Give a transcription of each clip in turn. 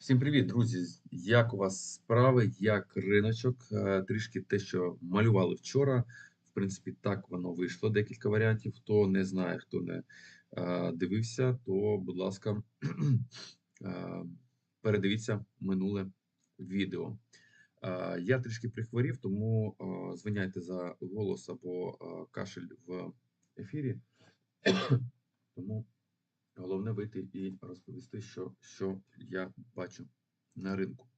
Всім привіт, друзі! Як у вас справи? Як риночок? Е, Трішки те, що малювали вчора. В принципі, так воно вийшло. Декілька варіантів. Хто не знає, хто не е, дивився, то, будь ласка, е, передивіться минуле відео. Я трішки прихворів, тому звиняйте за голос або кашель в ефірі. Тому Головне вийти і розповісти, що, що я бачу на ринку.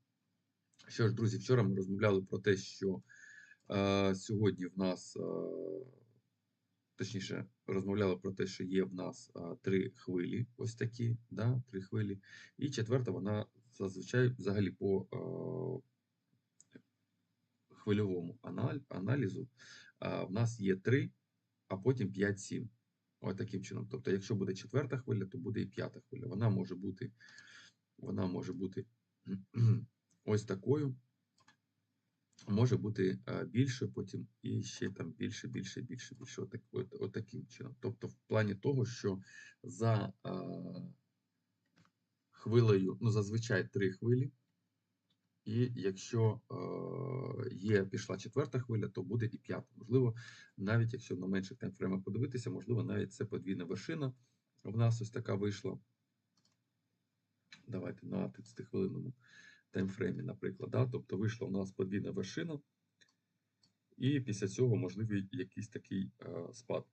Що ж, друзі, вчора ми розмовляли про те, що е, сьогодні в нас, е, точніше, розмовляли про те, що є в нас е, три хвилі, ось такі, да, три хвилі. І четверта, вона зазвичай взагалі по е, хвильовому аналізу е, в нас є три, а потім 5-7. Ось таким чином. Тобто, якщо буде четверта хвиля, то буде і п'ята хвиля. Вона може бути, вона може бути ось такою. Може бути е, більше, потім і ще там більше, більше, більше, більше. Отак, от, от таким чином. Тобто, в плані того, що за е, хвилею, ну зазвичай три хвилі. І якщо е, є пішла четверта хвиля, то буде і п'ята. Можливо, навіть якщо на менших таймфреймах подивитися, можливо, навіть це подвійна вершина. В нас ось така вийшла. Давайте на 30 хвилинному таймфреймі, наприклад. Да? Тобто вийшла у нас подвійна вершина, і після цього можливий якийсь такий е, спад.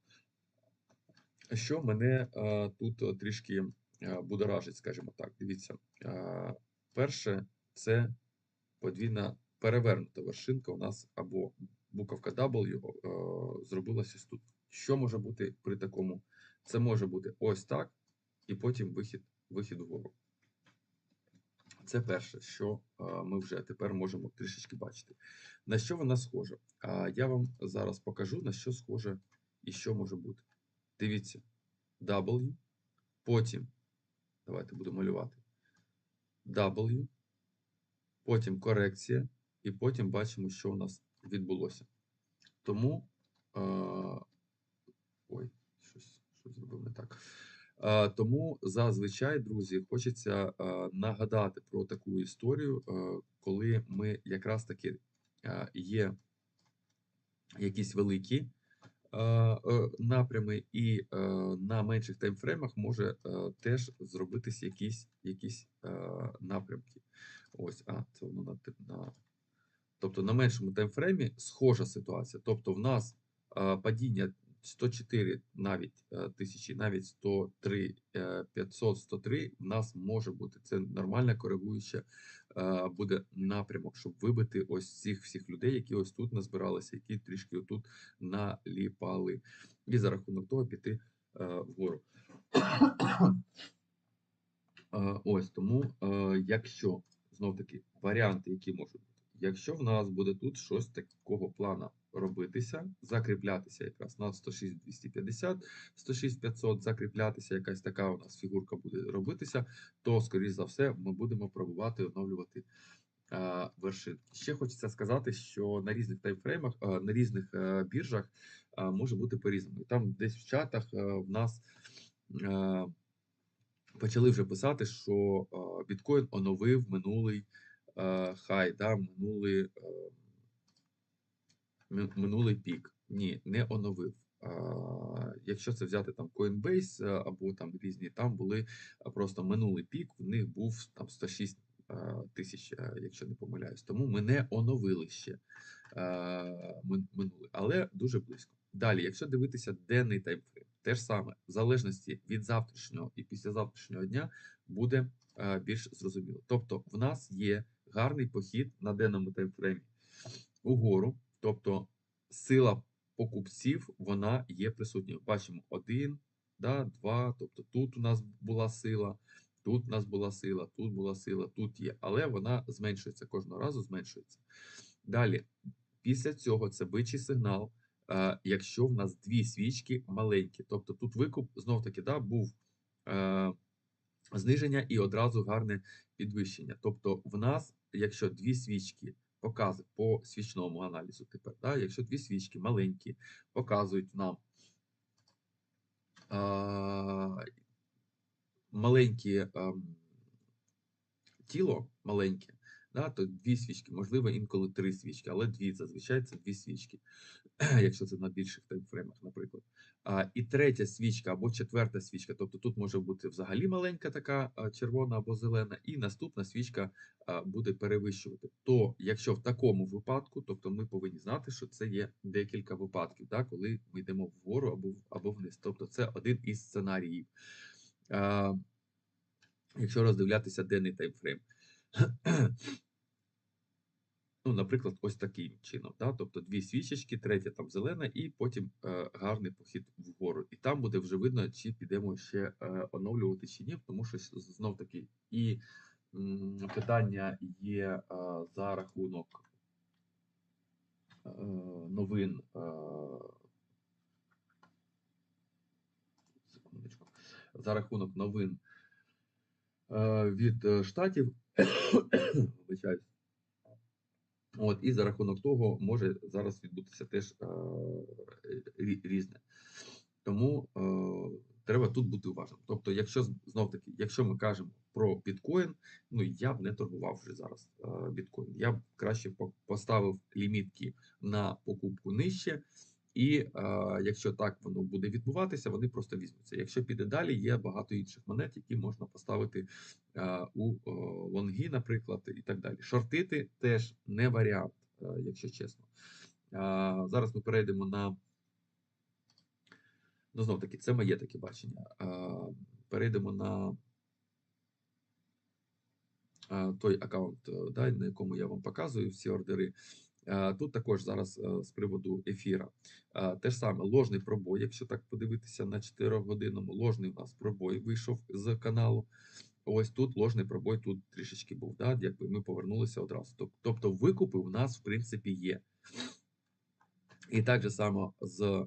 Що мене е, тут трішки будоражить, скажімо так. Дивіться, перше, це подвійна перевернута вершинка у нас або буковка W е, зробилася ось тут. Що може бути при такому? Це може бути ось так, і потім вихід, вихід вгору. Це перше, що е, ми вже тепер можемо трішечки бачити. На що вона схожа? Я вам зараз покажу, на що схоже і що може бути. Дивіться, W, потім, давайте буду малювати. W, потім корекція, і потім бачимо, що у нас відбулося. Тому. Е, ой, щось, щось зробив не так. Е, тому зазвичай, друзі, хочеться е, нагадати про таку історію, е, коли ми якраз таки е, є якісь великі напрями, і е, на менших таймфреймах може е, теж зробитись якісь, якісь е, напрямки. Ось, а, це воно на, на Тобто на меншому таймфреймі схожа ситуація. Тобто, в нас падіння 104 навіть тисячі, навіть 103 а, 500, 103 в нас може бути. Це нормальна коригуюча буде напрямок, щоб вибити ось цих всіх людей, які ось тут назбиралися, які трішки отут наліпали. І за рахунок того піти вгору. ось тому, якщо знов таки варіанти, які можуть бути. Якщо в нас буде тут щось такого плана робитися, закріплятися якраз на 106 250, 106 500, закріплятися, якась така у нас фігурка буде робитися, то, скоріш за все, ми будемо пробувати оновлювати а, вершинки. Ще хочеться сказати, що на різних таймфреймах, на різних а, біржах може бути по-різному. Там десь в чатах а, в нас. А, Почали вже писати, що біткоін оновив минулий е, хай, да, минулий, е, минулий пік. Ні, не оновив. Якщо це взяти там Coinbase е, або там різні, там були просто минулий пік, в них був там 106 е, тисяч, е, якщо не помиляюсь. Тому ми не оновили ще минулий, але дуже близько. Далі, якщо дивитися денний таймфрейм, те ж саме, в залежності від завтрашнього і післязавтрашнього дня буде більш зрозуміло. Тобто, в нас є гарний похід на денному таймфреймі угору. Тобто сила покупців вона є присутня. Бачимо один, да, два. Тобто тут у нас була сила, тут у нас була сила, тут була сила, тут є. Але вона зменшується кожного разу, зменшується. Далі, після цього це бичий сигнал. Якщо в нас дві свічки маленькі, тобто тут викуп знов таки да, був е, зниження і одразу гарне підвищення. Тобто, в нас якщо дві свічки показують по свічному аналізу тепер, да, якщо дві свічки маленькі показують нам а, маленькі а, тіло маленьке, да, то дві свічки, можливо, інколи три свічки, але дві зазвичай це дві свічки, якщо це на більших таймфреймах, наприклад. І третя свічка або четверта свічка, тобто тут може бути взагалі маленька така червона або зелена, і наступна свічка буде перевищувати. То якщо в такому випадку, тобто ми повинні знати, що це є декілька випадків, да, коли ми йдемо вгору або, або вниз. Тобто це один із сценаріїв. Якщо роздивлятися денний таймфрейм. Ну, наприклад, ось таким чином. Да? Тобто дві свічечки, третя там зелена, і потім е, гарний похід вгору. І там буде вже видно, чи підемо ще е, оновлювати чи ні, тому що знов таки і м, питання є е, за рахунок е, новин. Е, секундочку, за рахунок новин е, від е, штатів. Вибачаюсь. От, і за рахунок того може зараз відбутися теж е, різне. Тому е, треба тут бути уважним. Тобто, якщо знов таки, якщо ми кажемо про біткоін, ну я б не торгував вже зараз е, біткоін. Я б краще поставив лімітки на покупку нижче. І е, якщо так воно буде відбуватися, вони просто візьмуться. Якщо піде далі, є багато інших монет, які можна поставити у е, лонги, наприклад, і так далі. Шортити теж не варіант, е, якщо чесно. Е, зараз ми перейдемо на. Ну, знов таки, це моє таке бачення. Е, перейдемо на е, той аккаунт, е, да, на якому я вам показую всі ордери. Е, Тут також зараз е, з приводу ефіра. Е, Те ж саме ложний пробой, якщо так подивитися на 4 годинному, ложний у нас пробой вийшов з каналу. Ось тут ложний пробой, тут трішечки був, да, якби ми повернулися одразу. Тобто викупи у нас в принципі є. І так же само з е,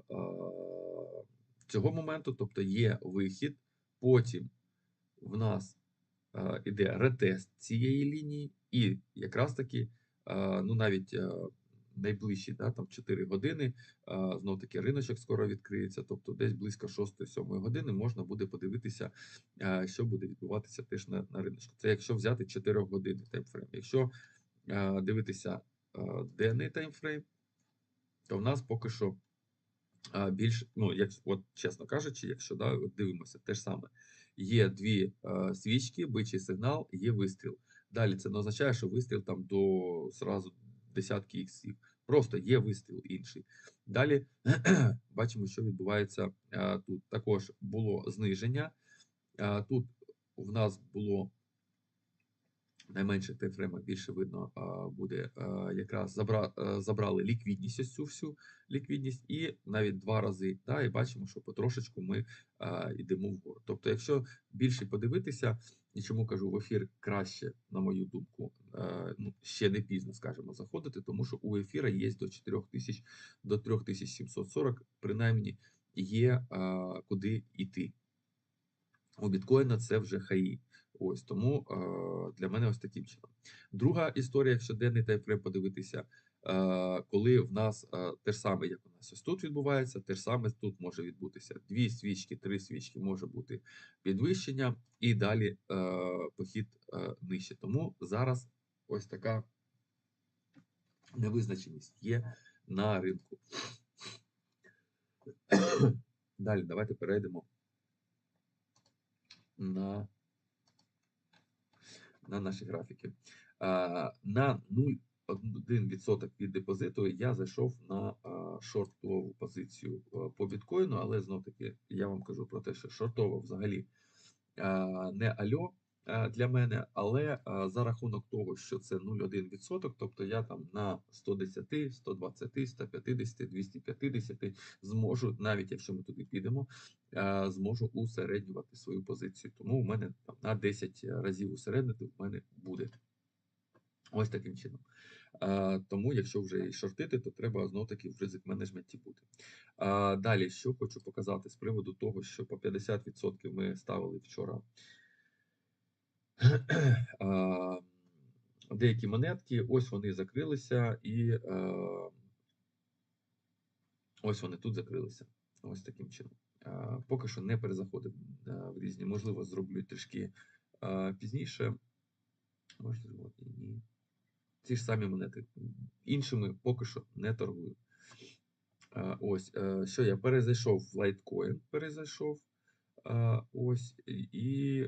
цього моменту, тобто є вихід, потім в нас е, іде ретест цієї лінії, і якраз таки, е, ну навіть е, найближчі да, там 4 години, знов таки риночок скоро відкриється, тобто десь близько 6-7 години можна буде подивитися, що буде відбуватися теж на, на риночку. Це якщо взяти 4 години таймфрейм. Якщо дивитися денний таймфрейм, то в нас поки що більш, ну, як, от, чесно кажучи, якщо да, от дивимося, те ж саме. Є дві свічки, бичий сигнал, є вистріл. Далі це не означає, що вистріл там до зразу десятки іксів. Просто є вистріл інший. Далі бачимо, що відбувається е, тут. Також було зниження. Е, тут в нас було найменших таймфреймах більше видно буде якраз забрали ліквідність ось цю всю ліквідність, і навіть два рази. Да, і бачимо, що потрошечку ми а, йдемо вгору. Тобто, якщо більше подивитися, і чому кажу в ефір краще, на мою думку, ну, ще не пізно, скажімо, заходити, тому що у ефіра є до 4000, до 3740, принаймні є куди йти. У біткоїна це вже хаї. Ось тому е, для мене ось таким чином. Друга історія, якщо денний таймфрейм подивитися, е, коли в нас е, те ж саме, як у нас ось тут відбувається, те ж саме тут може відбутися. Дві свічки, три свічки може бути підвищення, і далі похід нижче. Тому зараз ось така невизначеність є на ринку. Далі давайте перейдемо на на наші графіки. На 0,1% від депозиту я зайшов на шортову позицію по біткоїну, але знов таки я вам кажу про те, що шортово взагалі не альо для мене, але за рахунок того, що це 0,1%, тобто я там на 110, 120, 150, 250 зможу, навіть якщо ми туди підемо, зможу усереднювати свою позицію. Тому у мене там на 10 разів усереднити в мене буде. Ось таким чином. Тому, якщо вже і шортити, то треба знов таки в ризик менеджменті бути. Далі, що хочу показати з приводу того, що по 50% ми ставили вчора деякі монетки, ось вони закрилися, і а, ось вони тут закрилися. Ось таким чином. А, поки що не перезаходив а, в різні. Можливо, зроблю трішки пізніше Можливо, і ні. Ці ж самі монети. Іншими поки що не торгую. Ось, е, що я перезайшов в Litecoin, перезайшов. Ось, і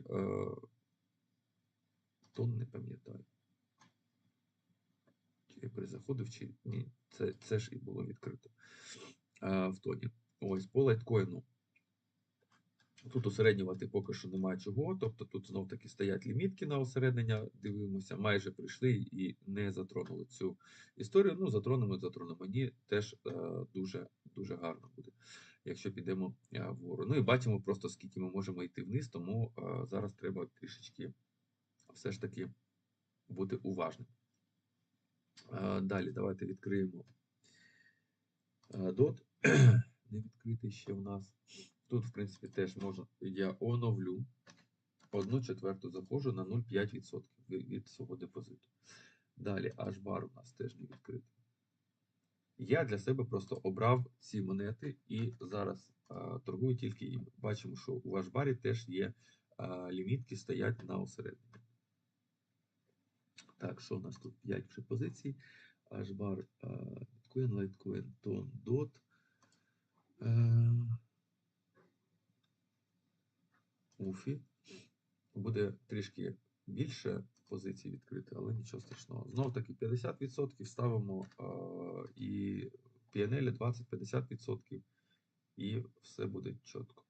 е, тон не пам'ятаю. Чи я перезаходив, чи ні. Це, це ж і було відкрито а, в тоні. Ось, по лайткоїну. Тут усереднювати поки що немає чого. Тобто тут знов таки стоять лімітки на усереднення. Дивимося, майже прийшли і не затронули цю історію. Ну, затронемо, затронемо. Ні, теж е, дуже дуже гарно буде, якщо підемо е, вгору. Ну і бачимо просто скільки ми можемо йти вниз, тому е, зараз треба трішечки все ж таки бути уважним. Е, далі давайте відкриємо е, DOT. Не відкритий ще в нас. Тут, в принципі, теж можна. Я оновлю. Одну четверту заходжу на 0,5% від, свого депозиту. Далі H-бар у нас теж не відкритий. Я для себе просто обрав ці монети і зараз а, торгую тільки їм. Бачимо, що у H-барі теж є а, лімітки, стоять на осередині. Так, що у нас тут 5 вже позицій. H-бар, Bitcoin, Litecoin, Ton, DOT. Е, Уфі. Буде трішки більше позицій відкрити, але нічого страшного. Знов таки 50% ставимо е, і PNL 20-50% і все буде чітко.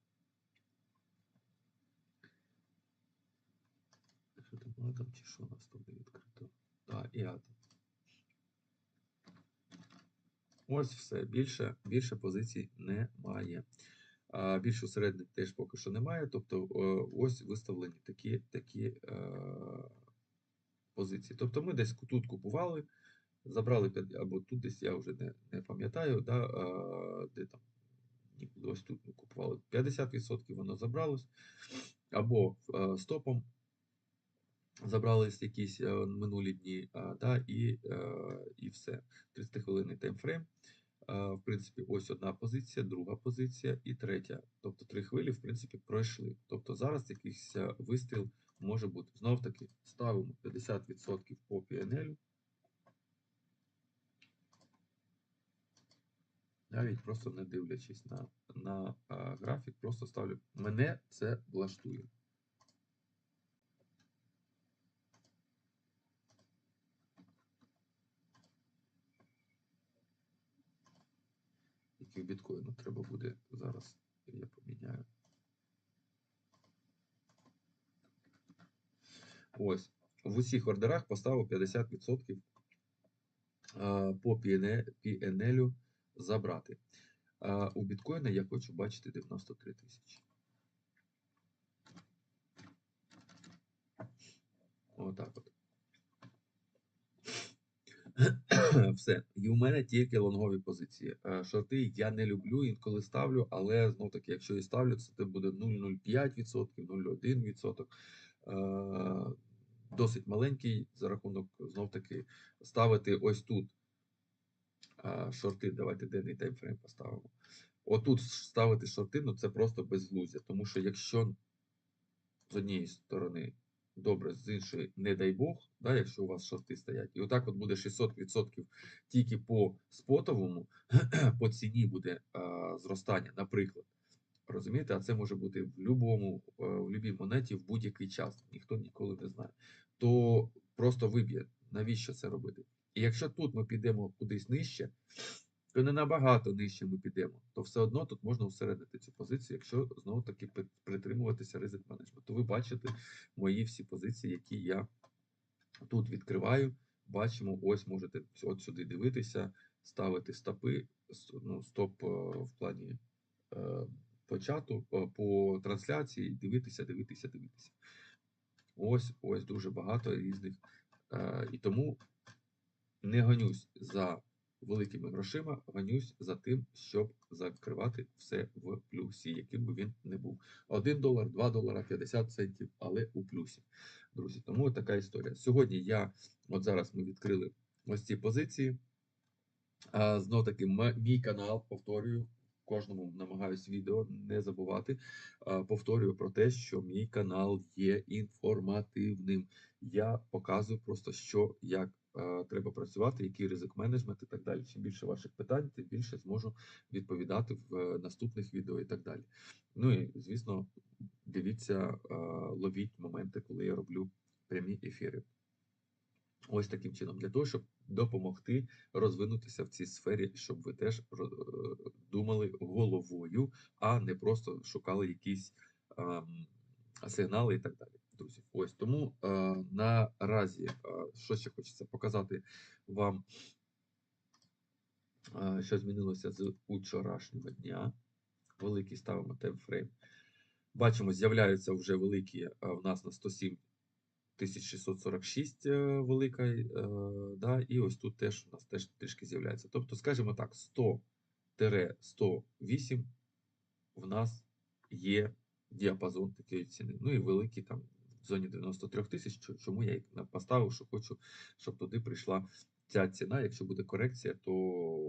Що там атом чи що у нас тут відкрито? Так, і атом. Ось все. Більше, більше позицій немає. А більше середніх теж поки що немає. Тобто ось виставлені такі такі е, позиції. Тобто ми десь тут купували, забрали або тут десь я вже не, не пам'ятаю, да, де там ось тут ми купували 50% воно забралось, або е, стопом забрались якісь е, минулі дні, да, і, е, і все. 30 хвилинний таймфрейм. В принципі, ось одна позиція, друга позиція і третя. Тобто три хвилі, в принципі, пройшли. Тобто зараз якийсь е, вистріл може бути. Знов таки ставимо 50% по PNL. Навіть просто не дивлячись на, на а, графік, просто ставлю. Мене це влаштує. Тільки в біткоїну треба буде зараз. Я поміняю. Ось. В усіх ордерах поставив 50% по PNL забрати. У біткоїна я хочу бачити 93 тисячі. Отак от. Все. І у мене тільки лонгові позиції. Е, Шорти я не люблю, інколи ставлю, але знов таки, якщо і ставлю, це буде 0,05%, 0,1%. Е, Досить маленький за рахунок знов таки ставити ось тут шорти. Давайте денний таймфрейм поставимо. Отут ставити шорти, ну це просто безглуздя. Тому що якщо з однієї сторони добре, з іншої, не дай Бог, да, якщо у вас шорти стоять, і отак от буде 600% тільки по спотовому, по ціні буде а, зростання, наприклад. Розумієте, а це може бути в будь-якому в будь-якій монеті в будь-який час, ніхто ніколи не знає. То просто виб'є, навіщо це робити? І якщо тут ми підемо кудись нижче, то не набагато нижче ми підемо, то все одно тут можна усередити цю позицію, якщо знову таки притримуватися ризик менеджменту. Ви бачите мої всі позиції, які я тут відкриваю. Бачимо, ось можете от сюди дивитися, ставити стопи, ну, стоп е, в плані е, по чату, по, трансляції, дивитися, дивитися, дивитися. Ось, ось дуже багато різних. Е, і тому не гонюсь за великими грошима, гонюсь за тим, щоб закривати все в плюсі, яким би він не був. 1 долар, 2 долара, 50 центів, але у плюсі. Друзі, тому така історія. Сьогодні я, от зараз ми відкрили ось ці позиції. Знов таки, мій канал, повторюю, кожному намагаюсь відео не забувати. Повторюю про те, що мій канал є інформативним. Я показую просто, що як треба працювати, який ризик менеджмент і так далі. Чим більше ваших питань, тим більше зможу відповідати в е, наступних відео і так далі. Ну і звісно, дивіться, е, ловіть моменти, коли я роблю прямі ефіри. Ось таким чином, для того, щоб допомогти розвинутися в цій сфері, щоб ви теж е, думали головою, а не просто шукали якісь ем, сигнали і так далі. Друзі, ось тому е, наразі, е, що ще хочеться показати вам, е, що змінилося з учорашнього дня. Великий ставимо таймфрейм. Бачимо, з'являються вже великі е, в нас на 107 1646 е, велика, е, да, і ось тут теж у нас теж трішки з'являється. Тобто, скажімо так, 100-108 в нас є діапазон такої ціни. Ну і великий там в зоні 93 тисяч. Чому я їх поставив, що хочу, щоб туди прийшла ця ціна. Якщо буде корекція, то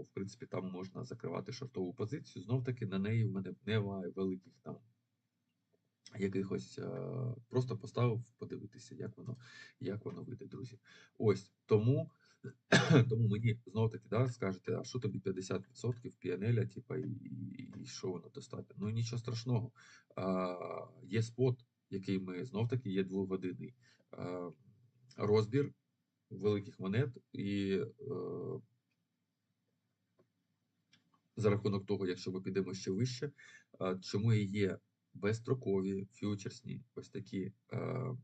в принципі там можна закривати шортову позицію. Знов таки на неї в мене немає великих там якихось е, просто поставив подивитися, як воно, як воно вийде, друзі. Ось тому, тому мені знов таки да, скажете, а що тобі 50% PNL, типа, і, і, і що воно достатньо? Ну нічого страшного. А, є спот, який ми знов таки є двогодинний а, розбір великих монет і. Е, за рахунок того, якщо ми підемо ще вище, а, чому і є безстрокові, фьючерсні, ось такі е,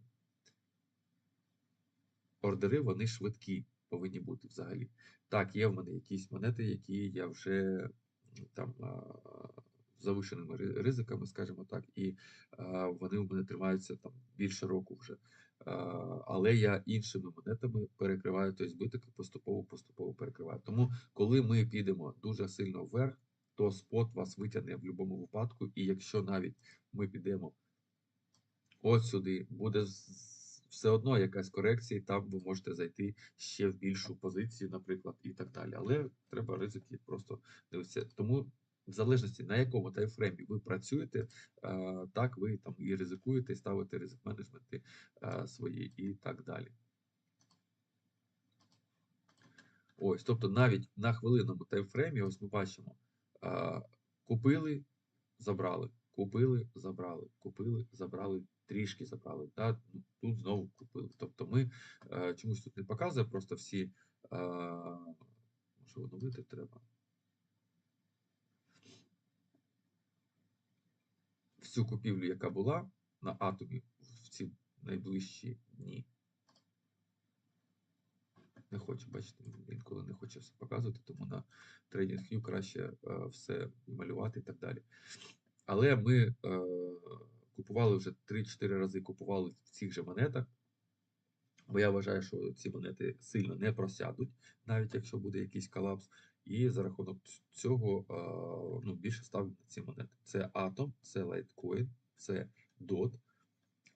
ордери, вони швидкі повинні бути взагалі. Так, є в мене якісь монети, які я вже там а, з завишеними ризиками, скажімо так, і а, вони у мене тримаються там більше року вже. А, але я іншими монетами перекриваю той збиток і поступово поступово перекриваю. Тому, коли ми підемо дуже сильно вверх, то спот вас витягне в будь-якому випадку, і якщо навіть ми підемо от сюди, буде все одно якась корекція, і там ви можете зайти ще в більшу позицію, наприклад, і так далі. Але треба ризики просто дивитися. Тому, в залежності на якому таймфреймі ви працюєте, е, так ви там і ризикуєте, і ставите ризик менеджменти е, свої і так далі. Ось, тобто навіть на хвилинному таймфреймі, ось ми бачимо, купили, забрали, купили, забрали, купили, забрали, трішки забрали. Та, ну, тут знову купили. Тобто ми е, чомусь тут не показує, просто всі, е, може оновити треба. Всю купівлю, яка була на атомі в ці найближчі дні. Не хочу, бачите, інколи не хоче все показувати, тому на TradingView краще е, все малювати і так далі. Але ми е, купували вже 3-4 рази купували в цих же монетах, бо я вважаю, що ці монети сильно не просядуть, навіть якщо буде якийсь колапс. І за рахунок цього ну, більше ставлю на ці монети. Це Atom, це Litecoin, це DOT,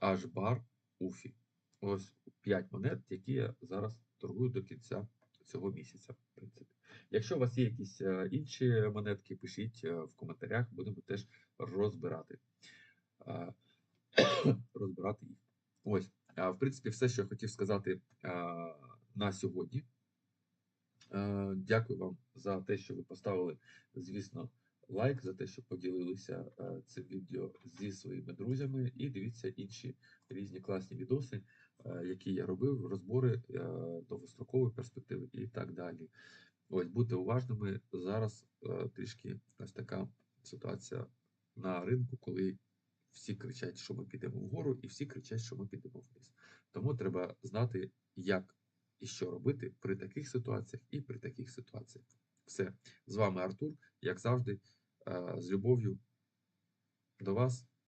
HBAR, UFI. Ось 5 монет, які я зараз торгую до кінця цього місяця. В принципі. Якщо у вас є якісь е, інші монетки, пишіть е, в коментарях, будемо теж розбирати. Е, розбирати їх. Ось, в принципі, все, що я хотів сказати на сьогодні. Е, Дякую вам за те, що ви поставили, звісно, лайк, за те, що поділилися е, цим відео зі своїми друзями. І дивіться інші різні класні відоси, е, які я робив, розбори довгострокової перспективи і так далі. Ось будьте уважними. Зараз трішки ось така ситуація на ринку, коли всі кричать, що ми підемо вгору, і всі кричать, що ми підемо вниз. Тому треба знати, як і що робити при таких ситуаціях і при таких ситуаціях. Все. З вами Артур, як завжди, е, з любов'ю до вас.